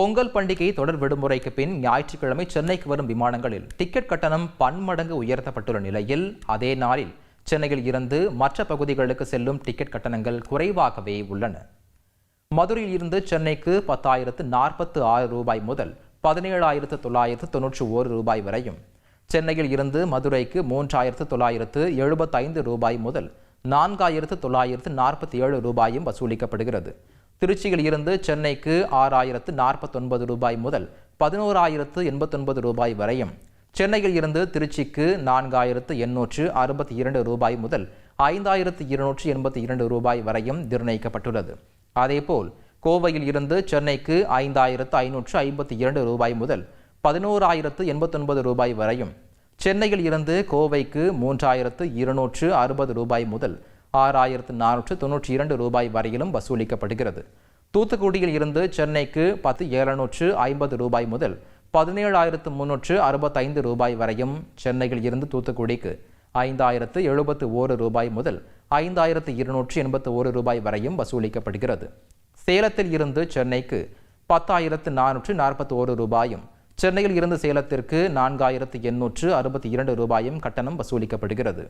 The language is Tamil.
பொங்கல் பண்டிகை தொடர் விடுமுறைக்கு பின் ஞாயிற்றுக்கிழமை சென்னைக்கு வரும் விமானங்களில் டிக்கெட் கட்டணம் பன்மடங்கு உயர்த்தப்பட்டுள்ள நிலையில் அதே நாளில் சென்னையில் இருந்து மற்ற பகுதிகளுக்கு செல்லும் டிக்கெட் கட்டணங்கள் குறைவாகவே உள்ளன. மதுரையில் இருந்து சென்னைக்கு பத்தாயிரத்து நாற்பத்து ஆறு ரூபாய் முதல் பதினேழாயிரத்து தொள்ளாயிரத்து தொன்னூற்றி ஓரு ரூபாய் வரையும் சென்னையில் இருந்து மதுரைக்கு மூன்றாயிரத்து தொள்ளாயிரத்து எழுபத்தைந்து ரூபாய் முதல் நான்காயிரத்து தொள்ளாயிரத்து நாற்பத்தி ஏழு ரூபாயும் வசூலிக்கப்படுகிறது. திருச்சியில் இருந்து சென்னைக்கு ஆறாயிரத்து நாற்பத்தொன்பது ரூபாய் முதல் பதினோராயிரத்து எண்பத்தொன்பது ரூபாய் வரையும். சென்னையில் இருந்து திருச்சிக்கு நான்காயிரத்து எண்ணூற்று அறுபத்தி இரண்டு ரூபாய் முதல் ஐந்தாயிரத்து இருநூற்று எண்பத்தி இரண்டு ரூபாய் வரையும் நிர்ணயிக்கப்பட்டுள்ளது. அதேபோல் கோவையில் இருந்து சென்னைக்கு ஐந்தாயிரத்து ஐநூற்று ஐம்பத்தி இரண்டு ரூபாய் முதல் பதினோராயிரத்து எண்பத்தொன்பது ரூபாய் வரையும். சென்னையில் இருந்து கோவைக்கு மூன்றாயிரத்து இருநூற்று அறுபது ரூபாய் முதல் ஆறாயிரத்து நானூற்று தொன்னூற்றி இரண்டு ரூபாய் வரையிலும் வசூலிக்கப்படுகிறது. தூத்துக்குடியில் இருந்து சென்னைக்கு பத்து எழுநூற்று ஐம்பது ரூபாய் முதல் பதினேழாயிரத்து முன்னூற்று அறுபத்தைந்து ரூபாய் வரையும் சென்னையில் இருந்து தூத்துக்குடிக்கு ஐந்தாயிரத்து எழுபத்து ஓரு ரூபாய் முதல் ஐந்தாயிரத்து இருநூற்று எண்பத்து ஓரு ரூபாய் வரையும் வசூலிக்கப்படுகிறது. சேலத்தில் இருந்து சென்னைக்கு பத்தாயிரத்து நானூற்று நாற்பத்தி ஓரு ரூபாயும் சென்னையில் இருந்து சேலத்திற்கு நான்காயிரத்து எண்ணூற்று அறுபத்தி இரண்டு ரூபாயும் கட்டணம் வசூலிக்கப்படுகிறது.